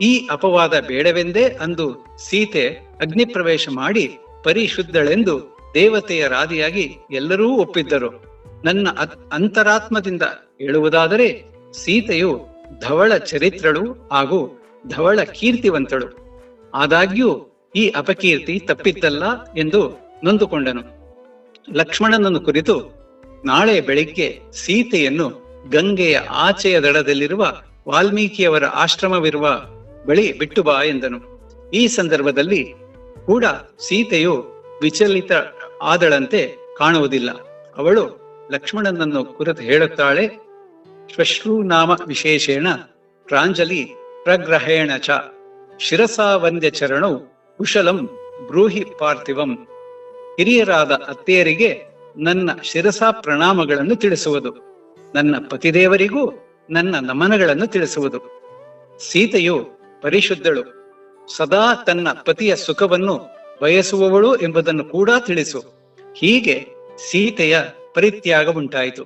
ಈ ಅಪವಾದ ಬೇಡವೆಂದೇ ಅಂದು ಸೀತೆ ಅಗ್ನಿ ಪ್ರವೇಶ ಮಾಡಿ ಪರಿಶುದ್ಧಳೆಂದು ದೇವತೆಯ ರಾದಿಯಾಗಿ ಎಲ್ಲರೂ ಒಪ್ಪಿದ್ದರು. ನನ್ನ ಅತ್- ಅಂತರಾತ್ಮದಿಂದ ಹೇಳುವುದಾದರೆ ಸೀತೆಯು ಧವಳ ಚರಿತ್ರಳು ಹಾಗೂ ಧವಳ ಕೀರ್ತಿವಂತಳು. ಆದಾಗ್ಯೂ ಈ ಅಪಕೀರ್ತಿ ತಪ್ಪಿದ್ದಲ್ಲ ಎಂದು ನೊಂದುಕೊಂಡನು. ಲಕ್ಷ್ಮಣನನ್ನು ಕುರಿತು ನಾಳೆ ಬೆಳಿಗ್ಗೆ ಸೀತೆಯನ್ನು ಗಂಗೆಯ ಆಚೆಯ ದಡದಲ್ಲಿರುವ ವಾಲ್ಮೀಕಿಯವರ ಆಶ್ರಮವಿರುವ ಬಳಿ ಬಿಟ್ಟು ಬಾ ಎಂದನು. ಈ ಸಂದರ್ಭದಲ್ಲಿ ಕೂಡ ಸೀತೆಯು ವಿಚಲಿತ ಆದಳಂತೆ ಕಾಣುವುದಿಲ್ಲ. ಅವಳು ಲಕ್ಷ್ಮಣನನ್ನು ಕುರಿತು ಹೇಳುತ್ತಾಳೆ, ಶ್ವಶ್ರೂನಾಮ ವಿಶೇಷೇಣ ಪ್ರಾಂಜಲಿ ಪ್ರಗ್ರಹೇಣ ಚ ಶಿರಸಾ ವಂದ್ಯ ಚರಣೌ ಕುಶಲಂ ಬ್ರೂಹಿ ಪಾರ್ಥಿವಂ ಹಿರಿಯರಾದ ಅತ್ತೆಯರಿಗೆ ನನ್ನ ಶಿರಸಾ ಪ್ರಣಾಮಗಳನ್ನು ತಿಳಿಸುವುದು। ನನ್ನ ಪತಿದೇವರಿಗೂ ನನ್ನ ನಮನಗಳನ್ನು ತಿಳಿಸುವುದು। ಸೀತೆಯು ಪರಿಶುದ್ಧಳು। ಸದಾ ತನ್ನ ಪತಿಯ ಸುಖವನ್ನು ಬಯಸುವವಳು ಎಂಬುದನ್ನು ಕೂಡ ತಿಳಿಸು। ಹೀಗೆ ಸೀತೆಯ ಪರಿತ್ಯಾಗ ಉಂಟಾಯಿತು।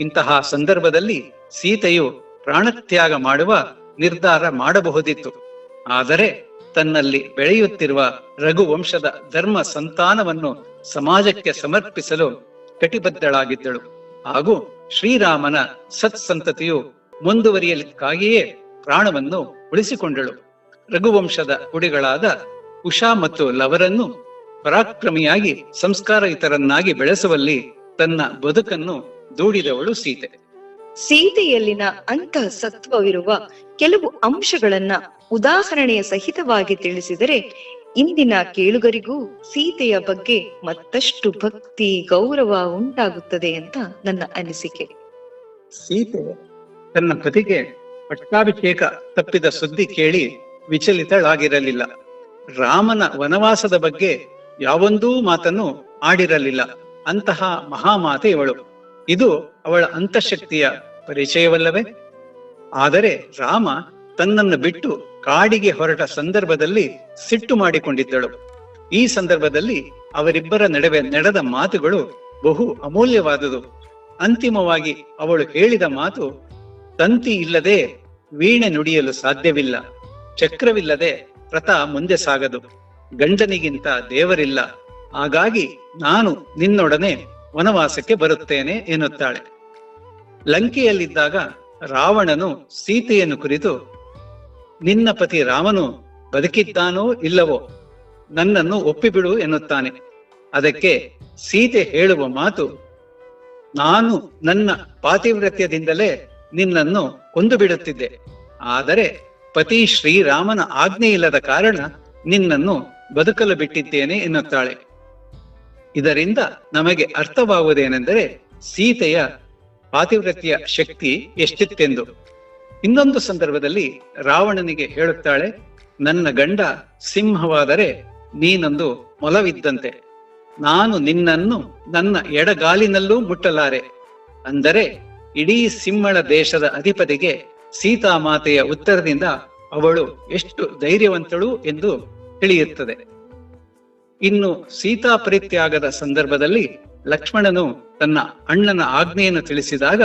ಇಂತಹ ಸಂದರ್ಭದಲ್ಲಿ ಸೀತೆಯು ಪ್ರಾಣತ್ಯಾಗ ಮಾಡುವ ನಿರ್ಧಾರ ಮಾಡಬಹುದಿತ್ತು. ಆದರೆ ತನ್ನಲ್ಲಿ ಬೆಳೆಯುತ್ತಿರುವ ರಘುವಂಶದ ಧರ್ಮ ಸಂತಾನವನ್ನು ಸಮಾಜಕ್ಕೆ ಸಮರ್ಪಿಸಲು ಕಟಿಬದ್ಧಳಾಗಿದ್ದಳು. ಹಾಗೂ ಶ್ರೀರಾಮನ ಸತ್ಸಂತತಿಯು ಮುಂದುವರಿಯಲಿಕ್ಕಾಗಿಯೇ ಪ್ರಾಣವನ್ನು ಉಳಿಸಿಕೊಂಡಳು. ರಘುವಂಶದ ಕುಡಿಗಳಾದ ಉಷಾ ಮತ್ತು ಲವರನ್ನು ಪರಾಕ್ರಮಿಯಾಗಿ ಸಂಸ್ಕಾರಯುತರನ್ನಾಗಿ ಬೆಳೆಸುವಲ್ಲಿ ತನ್ನ ಬದುಕನ್ನು ದೂಡಿದವಳು ಸೀತೆ. ಸೀತೆಯಲ್ಲಿನ ಅಂತಃ ಸತ್ವವಿರುವ ಕೆಲವು ಅಂಶಗಳನ್ನ ಉದಾಹರಣೆಯ ಸಹಿತವಾಗಿ ತಿಳಿಸಿದರೆ, ಇಂದಿನ ಕೇಳುಗರಿಗೂ ಸೀತೆಯ ಬಗ್ಗೆ ಮತ್ತಷ್ಟು ಭಕ್ತಿ, ಗೌರವ ಉಂಟಾಗುತ್ತದೆ ಅಂತ ನನ್ನ ಅನಿಸಿಕೆ. ಸೀತೆ ತನ್ನ ಪತಿಗೆ ಪಟ್ಟಾಭಿಷೇಕ ತಪ್ಪಿದ ಸುದ್ದಿ ಕೇಳಿ ವಿಚಲಿತಳಾಗಿರಲಿಲ್ಲ. ರಾಮನ ವನವಾಸದ ಬಗ್ಗೆ ಯಾವೊಂದೂ ಮಾತನ್ನು ಆಡಿರಲಿಲ್ಲ. ಅಂತಹ ಮಹಾಮಾತೆ ಇವಳು ಇದು ಅವಳ ಅಂತಃಶಕ್ತಿಯ ಪರಿಚಯವಲ್ಲವೇ? ಆದರೆ ರಾಮ ತನ್ನನ್ನು ಬಿಟ್ಟು ಕಾಡಿಗೆ ಹೊರಟ ಸಂದರ್ಭದಲ್ಲಿ ಸಿಟ್ಟು ಮಾಡಿಕೊಂಡಿದ್ದಳು. ಈ ಸಂದರ್ಭದಲ್ಲಿ ಅವರಿಬ್ಬರ ನಡುವೆ ನಡೆದ ಮಾತುಗಳು ಬಹು ಅಮೂಲ್ಯವಾದುದು. ಅಂತಿಮವಾಗಿ ಅವಳು ಹೇಳಿದ ಮಾತು, ತಂತಿ ಇಲ್ಲದೆ ವೀಣೆ ನುಡಿಯಲು ಸಾಧ್ಯವಿಲ್ಲ. ಚಕ್ರವಿಲ್ಲದೆ ರಥ ಮುಂದೆ ಸಾಗದು. ಗಂಡನಿಗಿಂತ ದೇವರಿಲ್ಲ. ಹಾಗಾಗಿ ನಾನು ನಿನ್ನೊಡನೆ ವನವಾಸಕ್ಕೆ ಬರುತ್ತೇನೆ ಎನ್ನುತ್ತಾಳೆ. ಲಂಕೆಯಲ್ಲಿದ್ದಾಗ ರಾವಣನು ಸೀತೆಯನ್ನು ಕುರಿತು, ನಿನ್ನ ಪತಿ ರಾಮನು ಬದುಕಿದ್ದಾನೋ ಇಲ್ಲವೋ ನನ್ನನ್ನು ಒಪ್ಪಿಬಿಡು ಎನ್ನುತ್ತಾನೆ. ಅದಕ್ಕೆ ಸೀತೆ ಹೇಳುವ ಮಾತು, ನಾನು ನನ್ನ ಪಾತಿವ್ರತ್ಯದಿಂದಲೇ ನಿನ್ನನ್ನು ಕೊಂದು ಬಿಡುತ್ತಿದ್ದೆ ಆದರೆ ಪತಿ ಶ್ರೀರಾಮನ ಆಜ್ಞೆ ಇಲ್ಲದ ಕಾರಣ ನಿನ್ನನ್ನು ಬದುಕಲು ಬಿಟ್ಟಿದ್ದೇನೆ ಎನ್ನುತ್ತಾಳೆ. ಇದರಿಂದ ನಮಗೆ ಅರ್ಥವಾಗುವುದೇನೆಂದರೆ ಸೀತೆಯ ಪಾತಿವ್ರತ್ಯ ಶಕ್ತಿ ಎಷ್ಟಿತ್ತೆಂದು. ಇನ್ನೊಂದು ಸಂದರ್ಭದಲ್ಲಿ ರಾವಣನಿಗೆ ಹೇಳುತ್ತಾಳೆ, ನನ್ನ ಗಂಡ ಸಿಂಹವಾದರೆ ನೀನೊಂದು ಮೊಲವಿದ್ದಂತೆ. ನಾನು ನಿನ್ನನ್ನು ನನ್ನ ಎಡಗಾಲಿನಲ್ಲೂ ಮುಟ್ಟಲಾರೆ. ಅಂದರೆ ಇಡೀ ಸಿಂಹಳ ದೇಶದ ಅಧಿಪತಿಗೆ ಸೀತಾಮಾತೆಯ ಉತ್ತರದಿಂದ ಅವಳು ಎಷ್ಟು ಧೈರ್ಯವಂತಳು ಎಂದು ತಿಳಿಯುತ್ತದೆ. ಇನ್ನು ಸೀತಾ ಪರಿತ್ಯಾಗದ ಸಂದರ್ಭದಲ್ಲಿ ಲಕ್ಷ್ಮಣನು ತನ್ನ ಅಣ್ಣನ ಆಜ್ಞೆಯನ್ನು ತಿಳಿಸಿದಾಗ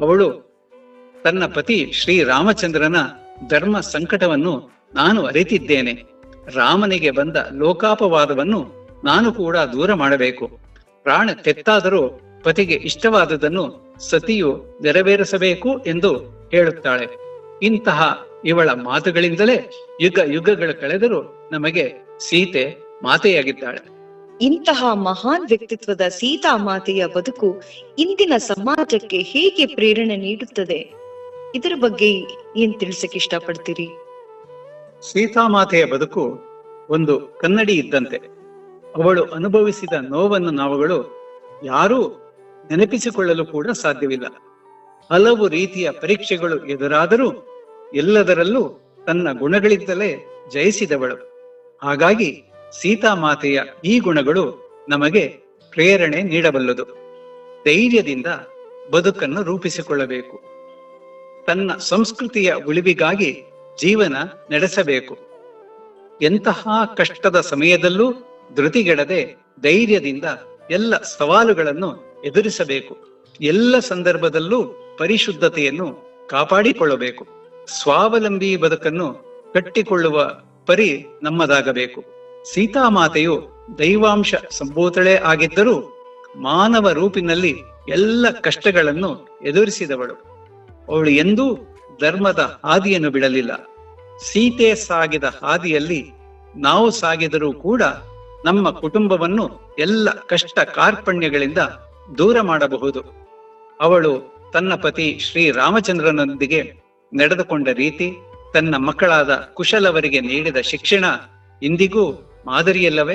ಅವಳು ತನ್ನ ಪತಿ ಶ್ರೀ ರಾಮಚಂದ್ರನ ಧರ್ಮ ಸಂಕಟವನ್ನು ನಾನು ಅರಿತಿದ್ದೇನೆ. ರಾಮನಿಗೆ ಬಂದ ಲೋಕಾಪವಾದವನ್ನು ನಾನು ಕೂಡ ದೂರ ಮಾಡಬೇಕು. ಪ್ರಾಣ ತೆತ್ತಾದರೂ ಪತಿಗೆ ಇಷ್ಟವಾದದನ್ನು ಸತಿಯು ನೆರವೇರಿಸಬೇಕು ಎಂದು ಹೇಳುತ್ತಾಳೆ. ಇಂತಹ ಇವಳ ಮಾತುಗಳಿಂದಲೇ ಯುಗ ಯುಗಗಳು ಕಳೆದರೂ ನಮಗೆ ಸೀತೆ ಮಾತೆಯಾಗಿದ್ದಾಳೆ. ಇಂತಹ ಮಹಾನ್ ವ್ಯಕ್ತಿತ್ವದ ಸೀತಾ ಮಾತೆಯ ಬದುಕು ಇಂದಿನ ಸಮಾಜಕ್ಕೆ ಹೇಗೆ ಪ್ರೇರಣೆ ನೀಡುತ್ತದೆ? ಇದರ ಬಗ್ಗೆ ಏನ್ ತಿಳಿಸಕ್ಕೆ ಇಷ್ಟಪಡ್ತೀರಿ? ಸೀತಾಮಾತೆಯ ಬದುಕು ಒಂದು ಕನ್ನಡಿ ಇದ್ದಂತೆ. ಅವಳು ಅನುಭವಿಸಿದ ನೋವನ್ನು ನಾವುಗಳು ಯಾರೂ ನೆನಪಿಸಿಕೊಳ್ಳಲು ಕೂಡ ಸಾಧ್ಯವಿಲ್ಲ. ಹಲವು ರೀತಿಯ ಪರೀಕ್ಷೆಗಳು ಎದುರಾದರೂ ಎಲ್ಲದರಲ್ಲೂ ತನ್ನ ಗುಣಗಳಿಂದಲೇ ಜಯಿಸಿದವಳು. ಹಾಗಾಗಿ ಸೀತಾಮಾತೆಯ ಈ ಗುಣಗಳು ನಮಗೆ ಪ್ರೇರಣೆ ನೀಡಬಲ್ಲದು. ಧೈರ್ಯದಿಂದ ಬದುಕನ್ನು ರೂಪಿಸಿಕೊಳ್ಳಬೇಕು. ತನ್ನ ಸಂಸ್ಕೃತಿಯ ಉಳಿವಿಗಾಗಿ ಜೀವನ ನಡೆಸಬೇಕು. ಎಂತಹ ಕಷ್ಟದ ಸಮಯದಲ್ಲೂ ಧೃತಿಗೆಡದೆ ಧೈರ್ಯದಿಂದ ಎಲ್ಲ ಸವಾಲುಗಳನ್ನು ಎದುರಿಸಬೇಕು. ಎಲ್ಲ ಸಂದರ್ಭದಲ್ಲೂ ಪರಿಶುದ್ಧತೆಯನ್ನು ಕಾಪಾಡಿಕೊಳ್ಳಬೇಕು. ಸ್ವಾವಲಂಬಿ ಬದುಕನ್ನು ಕಟ್ಟಿಕೊಳ್ಳುವ ಪರಿ ನಮ್ಮದಾಗಬೇಕು. ಸೀತಾಮಾತೆಯು ದೈವಾಂಶ ಸಂಭೂತಳೆ ಆಗಿದ್ದರೂ ಮಾನವ ರೂಪಿನಲ್ಲಿ ಎಲ್ಲ ಕಷ್ಟಗಳನ್ನು ಎದುರಿಸಿದವಳು. ಅವಳು ಎಂದೂ ಧರ್ಮದ ಹಾದಿಯನ್ನು ಬಿಡಲಿಲ್ಲ. ಸೀತೆ ಸಾಗಿದ ಹಾದಿಯಲ್ಲಿ ನಾವು ಸಾಗಿದರೂ ಕೂಡ ನಮ್ಮ ಕುಟುಂಬವನ್ನು ಎಲ್ಲ ಕಷ್ಟ ಕಾರ್ಪಣ್ಯಗಳಿಂದ ದೂರ ಮಾಡಬಹುದು. ಅವಳು ತನ್ನ ಪತಿ ಶ್ರೀರಾಮಚಂದ್ರನೊಂದಿಗೆ ನಡೆದುಕೊಂಡ ರೀತಿ, ತನ್ನ ಮಕ್ಕಳಾದ ಕುಶಲವರಿಗೆ ನೀಡಿದ ಶಿಕ್ಷಣ ಇಂದಿಗೂ ಮಾದರಿಯಲ್ಲವೇ?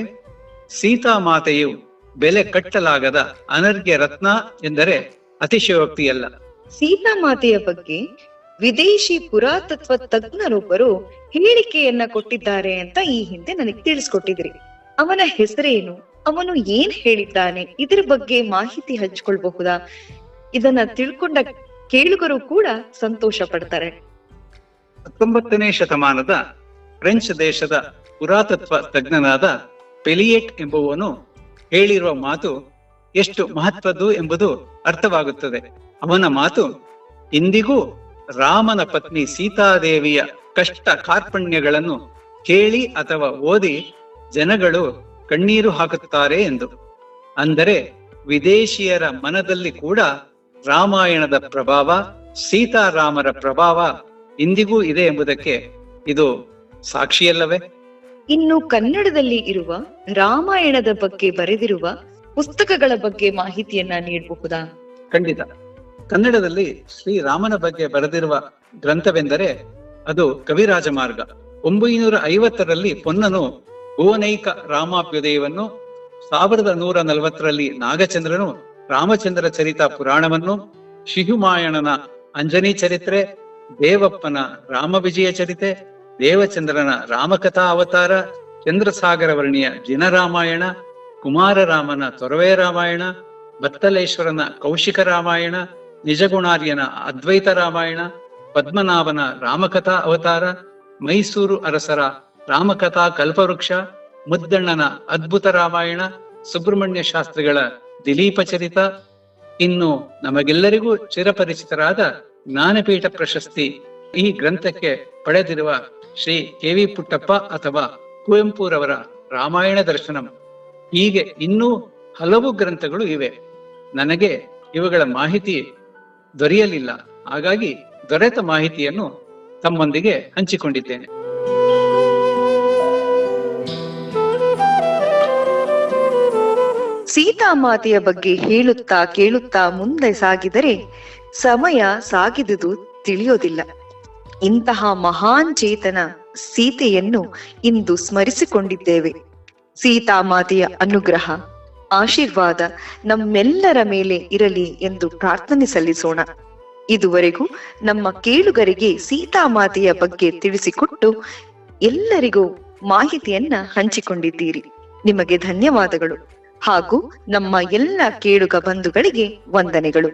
ಸೀತಾಮಾತೆಯು ಬೆಲೆ ಕಟ್ಟಲಾಗದ ಅನರ್ಘ್ಯ ರತ್ನ ಎಂದರೆ ಅತಿಶಯೋಕ್ತಿಯಲ್ಲ. ಸೀತಾ ಮಾತೆಯ ಬಗ್ಗೆ ವಿದೇಶಿ ಪುರಾತತ್ವ ತಜ್ಞರೊಬ್ಬರು ಹೇಳಿಕೆಯನ್ನ ಕೊಟ್ಟಿದ್ದಾರೆ ಅಂತ ಈ ಹಿಂದೆ ನನಗೆ ತಿಳಿಸ್ಕೊಟ್ಟಿದ್ರಿ. ಅವನ ಹೆಸರೇನು? ಅವನು ಏನ್ ಹೇಳಿದ್ದಾನೆ? ಇದರ ಬಗ್ಗೆ ಮಾಹಿತಿ ಹಂಚ್ಕೊಳ್ಬಹುದಾ? ಇದನ್ನ ತಿಳ್ಕೊಂಡ ಕೇಳುಗರು ಕೂಡ ಸಂತೋಷ ಪಡ್ತಾರೆ. ಹತ್ತೊಂಬತ್ತನೇ ಶತಮಾನದ ಫ್ರೆಂಚ್ ದೇಶದ ಪುರಾತತ್ವ ತಜ್ಞನಾದ ಪೆಲಿಯೆಟ್ ಎಂಬುವನು ಹೇಳಿರುವ ಮಾತು ಎಷ್ಟು ಮಹತ್ವದ್ದು ಎಂಬುದು ಅರ್ಥವಾಗುತ್ತದೆ. ಅವನ ಮಾತು, ಇಂದಿಗೂ ರಾಮನ ಪತ್ನಿ ಸೀತಾದೇವಿಯ ಕಷ್ಟ ಕಾರ್ಪಣ್ಯಗಳನ್ನು ಕೇಳಿ ಅಥವಾ ಓದಿ ಜನಗಳು ಕಣ್ಣೀರು ಹಾಕುತ್ತಾರೆ ಎಂದು. ಅಂದರೆ ವಿದೇಶಿಯರ ಮನದಲ್ಲಿ ಕೂಡ ರಾಮಾಯಣದ ಪ್ರಭಾವ, ಸೀತಾರಾಮರ ಪ್ರಭಾವ ಇಂದಿಗೂ ಇದೆ ಎಂಬುದಕ್ಕೆ ಇದು ಸಾಕ್ಷಿಯಲ್ಲವೇ? ಇನ್ನು ಕನ್ನಡದಲ್ಲಿ ಇರುವ ರಾಮಾಯಣದ ಬಗ್ಗೆ ಬರೆದಿರುವ ಪುಸ್ತಕಗಳ ಬಗ್ಗೆ ಮಾಹಿತಿಯನ್ನ ನೀಡಬಹುದಾ? ಖಂಡಿತ. ಕನ್ನಡದಲ್ಲಿ ಶ್ರೀರಾಮನ ಬಗ್ಗೆ ಬರೆದಿರುವ ಗ್ರಂಥವೆಂದರೆ ಅದು ಕವಿರಾಜ ಮಾರ್ಗ. ಒಂಬೈನೂರ ಐವತ್ತರಲ್ಲಿ ಪೊನ್ನನು ಭುವನೈಕ ರಾಮಾಭ್ಯುದಯವನ್ನು, ಸಾವಿರದ ನೂರ ನಲವತ್ತರಲ್ಲಿ ನಾಗಚಂದ್ರನು ರಾಮಚಂದ್ರ ಚರಿತ ಪುರಾಣವನ್ನು, ಶಿಹುಮಾಯಣನ ಅಂಜನಿ ಚರಿತ್ರೆ, ದೇವಪ್ಪನ ರಾಮ ವಿಜಯ ಚರಿತೆ ದೇವಚಂದ್ರನ ರಾಮಕಥಾ ಅವತಾರ, ಚಂದ್ರಸಾಗರ ವರ್ಣಿಯ ಜಿನರಾಮಾಯಣ ಕುಮಾರರಾಮನ ತೊರವೆ ರಾಮಾಯಣ, ಬತ್ತಲೇಶ್ವರನ ಕೌಶಿಕ ರಾಮಾಯಣ, ನಿಜಗುಣಾರ್ಯನ ಅದ್ವೈತ ರಾಮಾಯಣ, ಪದ್ಮನಾಭನ ರಾಮಕಥಾ ಅವತಾರ, ಮೈಸೂರು ಅರಸರ ರಾಮಕಥಾ ಕಲ್ಪವೃಕ್ಷ, ಮುದ್ದಣ್ಣನ ಅದ್ಭುತ ರಾಮಾಯಣ, ಸುಬ್ರಹ್ಮಣ್ಯ ಶಾಸ್ತ್ರಿಗಳ ದಿಲೀಪ ಚರಿತ. ಇನ್ನು ನಮಗೆಲ್ಲರಿಗೂ ಚಿರಪರಿಚಿತರಾದ ಜ್ಞಾನಪೀಠ ಪ್ರಶಸ್ತಿ ಈ ಗ್ರಂಥಕ್ಕೆ ಪಡೆದಿರುವ ಶ್ರೀ ಕೆ ವಿ ಪುಟ್ಟಪ್ಪ ಅಥವಾ ಕುವೆಂಪುರವರ ರಾಮಾಯಣ ದರ್ಶನಂ. ಹೀಗೆ ಇನ್ನೂ ಹಲವು ಗ್ರಂಥಗಳು ಇವೆ. ನನಗೆ ಇವುಗಳ ಮಾಹಿತಿ ದೊರೆಯಲಿಲ್ಲ. ಹಾಗಾಗಿ ದೊರೆತ ಮಾಹಿತಿಯನ್ನು ತಮ್ಮೊಂದಿಗೆ ಹಂಚಿಕೊಂಡಿದ್ದೇನೆ. ಸೀತಾ ಸೀತಾಮಾತೆಯ ಬಗ್ಗೆ ಹೇಳುತ್ತಾ ಕೇಳುತ್ತಾ ಮುಂದೆ ಸಾಗಿದರೆ ಸಮಯ ಸಾಗಿದುದು ತಿಳಿಯೋದಿಲ್ಲ. ಇಂತಹ ಮಹಾನ್ ಚೇತನ ಸೀತೆಯನ್ನು ಇಂದು ಸ್ಮರಿಸಿಕೊಂಡಿದ್ದೇವೆ. ಸೀತಾಮಾತೆಯ ಅನುಗ್ರಹ, ಆಶೀರ್ವಾದ ನಮ್ಮೆಲ್ಲರ ಮೇಲೆ ಇರಲಿ ಎಂದು ಪ್ರಾರ್ಥನೆ ಸಲ್ಲಿಸೋಣ. ಇದುವರೆಗೂ ನಮ್ಮ ಕೇಳುಗರಿಗೆ ಸೀತಾಮಾತೆಯ ಬಗ್ಗೆ ತಿಳಿಸಿಕೊಟ್ಟು ಎಲ್ಲರಿಗೂ ಮಾಹಿತಿಯನ್ನ ಹಂಚಿಕೊಂಡಿದ್ದೀರಿ. ನಿಮಗೆ ಧನ್ಯವಾದಗಳು. ಹಾಗೂ ನಮ್ಮ ಎಲ್ಲ ಕೇಳುಗ ಬಂಧುಗಳಿಗೆ ವಂದನೆಗಳು.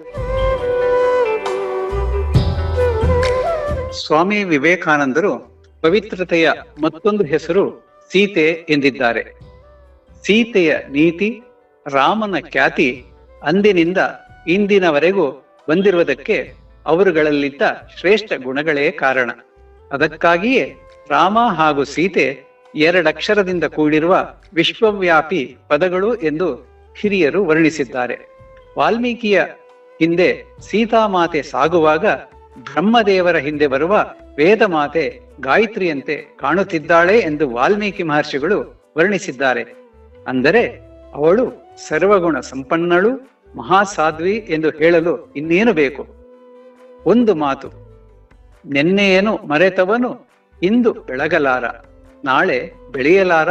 ಸ್ವಾಮಿ ವಿವೇಕಾನಂದರು ಪವಿತ್ರತೆಯ ಮತ್ತೊಂದು ಹೆಸರು ಸೀತೆ ಎಂದಿದ್ದಾರೆ. ಸೀತೆಯ ನೀತಿ, ರಾಮನ ಖ್ಯಾತಿ ಅಂದಿನಿಂದ ಇಂದಿನವರೆಗೂ ಬಂದಿರುವುದಕ್ಕೆ ಅವರುಗಳಲ್ಲಿದ್ದ ಶ್ರೇಷ್ಠ ಗುಣಗಳೇ ಕಾರಣ. ಅದಕ್ಕಾಗಿಯೇ ರಾಮ ಹಾಗೂ ಸೀತೆ ಎರಡಕ್ಷರದಿಂದ ಕೂಡಿರುವ ವಿಶ್ವವ್ಯಾಪಿ ಪದಗಳು ಎಂದು ಹಿರಿಯರು ವರ್ಣಿಸಿದ್ದಾರೆ. ವಾಲ್ಮೀಕಿಯ ಹಿಂದೆ ಸೀತಾಮಾತೆ ಸಾಗುವಾಗ ಬ್ರಹ್ಮದೇವರ ಹಿಂದೆ ಬರುವ ವೇದ ಮಾತೆ ಗಾಯತ್ರಿಯಂತೆ ಕಾಣುತ್ತಿದ್ದಾಳೆ ಎಂದು ವಾಲ್ಮೀಕಿ ಮಹರ್ಷಿಗಳು ವರ್ಣಿಸಿದ್ದಾರೆ. ಅಂದರೆ ಅವಳು ಸರ್ವಗುಣ ಸಂಪನ್ನಳು, ಮಹಾಸಾಧ್ವಿ ಎಂದು ಹೇಳಲು ಇನ್ನೇನು ಬೇಕು? ಒಂದು ಮಾತು, ನೆನ್ನೆಯೇನು ಮರೆತವನು, ಇಂದು ಬೆಳಗಲಾರ, ನಾಳೆ ಬೆಳೆಯಲಾರ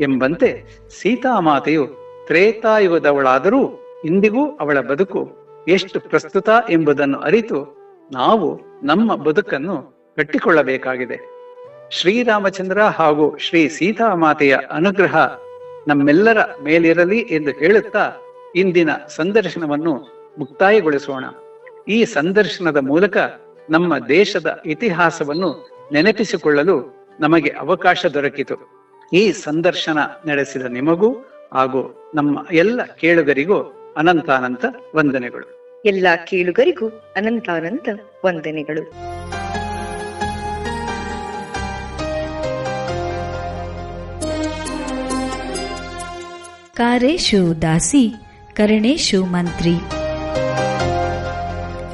ಎಂಬಂತೆ ಸೀತಾಮಾತೆಯು ತ್ರೇತಾಯುಗದವಳಾದರೂ ಇಂದಿಗೂ ಅವಳ ಬದುಕು ಎಷ್ಟು ಪ್ರಸ್ತುತ ಎಂಬುದನ್ನು ಅರಿತು ನಾವು ನಮ್ಮ ಬದುಕನ್ನು ಕಟ್ಟಿಕೊಳ್ಳಬೇಕಾಗಿದೆ. ಶ್ರೀರಾಮಚಂದ್ರ ಹಾಗೂ ಶ್ರೀ ಸೀತಾಮಾತೆಯ ಅನುಗ್ರಹ ನಮ್ಮೆಲ್ಲರ ಮೇಲಿರಲಿ ಎಂದು ಹೇಳುತ್ತಾ ಇಂದಿನ ಸಂದರ್ಶನವನ್ನು ಮುಕ್ತಾಯಗೊಳಿಸೋಣ. ಈ ಸಂದರ್ಶನದ ಮೂಲಕ ನಮ್ಮ ದೇಶದ ಇತಿಹಾಸವನ್ನು ನೆನಪಿಸಿಕೊಳ್ಳಲು ನಮಗೆ ಅವಕಾಶ ದೊರಕಿತು. ಈ ಸಂದರ್ಶನ ನಡೆಸಿದ ನಿಮಗೂ ಹಾಗೂ ನಮ್ಮ ಎಲ್ಲ ಕೇಳುಗರಿಗೂ ಅನಂತಾನಂತ ವಂದನೆಗಳು. ಎಲ್ಲ ಕೇಳುಗರಿಗೂ ಅನಂತಾನಂತ ವಂದನೆಗಳು. ಕಾರೇಶು ದಾಸಿ, ಕರಣೇಶು ಮಂತ್ರಿ.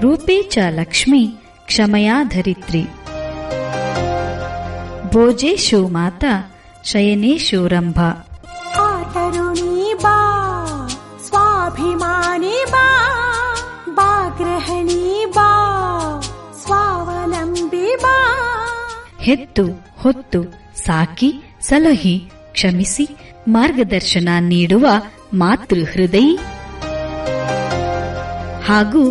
ರೂಪೇ ಚ ಲಕ್ಷ್ಮಿ, ಕ್ಷಮಯಾ ಧರಿತ್ರಿ. ಭೋಜೇಶು ಮಾತಾ, ಶಯನೇಶು ರಂಭಾ. ಹೆತ್ತು, ಹೊತ್ತು, ಸಾಕಿ, ಸಲಹಿ, ಕ್ಷಮಿಸಿ, ಮಾರ್ಗದರ್ಶನ ನೀಡುವ ಮಾತೃ ಹೃದಯ ಹಾಗೂ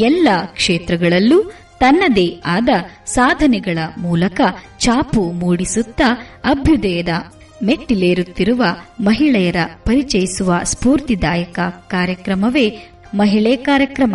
ಎಲ್ಲ ಕ್ಷೇತ್ರಗಳಲ್ಲೂ ತನ್ನದೇ ಆದ ಸಾಧನೆಗಳ ಮೂಲಕ ಚಾಪು ಮೂಡಿಸುತ್ತಾ ಅಭ್ಯುದಯದ ಮೆಟ್ಟಿಲೇರುತ್ತಿರುವ ಮಹಿಳೆಯರ ಪರಿಚಯಿಸುವ ಸ್ಫೂರ್ತಿದಾಯಕ ಕಾರ್ಯಕ್ರಮವೇ ಮಹಿಳೆ ಕಾರ್ಯಕ್ರಮ.